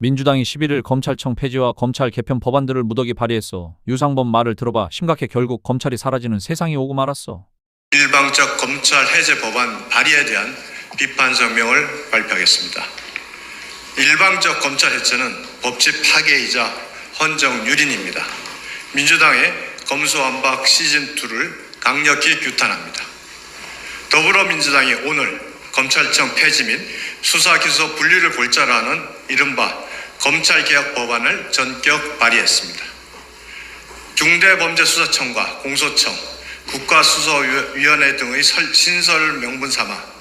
민주당이 11일 검찰청 폐지와 검찰 개편 법안들을 무더기 발의했어. 유상범 말을 들어봐. 심각해 결국 검찰이 사라지는 세상이 오고 말았어. 일방적 검찰 해제 법안 발의에 대한 비판 성명을 발표하겠습니다. 일방적 검찰 해체는 법치 파괴이자 헌정 유린입니다. 민주당의 검수완박 시즌2를 강력히 규탄합니다. 더불어민주당이 오늘 검찰청 폐지 및 수사기소 분리를 골자로 하는 이른바 검찰개혁 법안을 전격 발의했습니다. 중대범죄수사청과 공소청, 국가수사위원회 등의 설- 신설 명분 삼아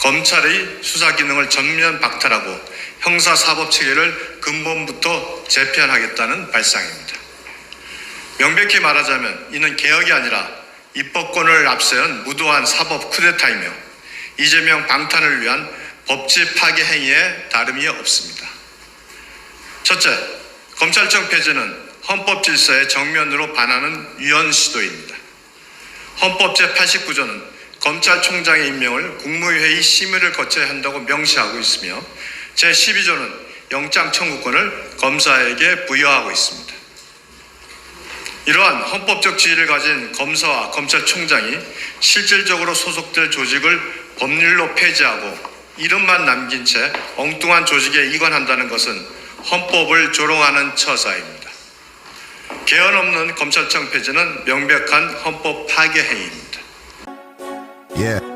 검찰의 수사 기능을 전면 박탈하고 형사사법 체계를 근본부터 재편하겠다는 발상입니다. 명백히 말하자면 이는 개혁이 아니라 입법권을 앞세운 무도한 사법 쿠데타이며 이재명 방탄을 위한 법치 파괴 행위에 다름이 없습니다. 첫째, 검찰청 폐지는 헌법 질서에 정면으로 반하는 위헌 시도입니다. 헌법 제89조는 검찰총장의 임명을 국무회의 심의를 거쳐야 한다고 명시하고 있으며 제12조는 영장 청구권을 검사에게 부여하고 있습니다. 이러한 헌법적 지위를 가진 검사와 검찰총장이 실질적으로 소속될 조직을 법률로 폐지하고 이름만 남긴 채 엉뚱한 조직에 이관한다는 것은 헌법을 조롱하는 처사입니다. 개헌 없는 검찰청 폐지는 명백한 헌법 파괴 행위입니다. Yeah.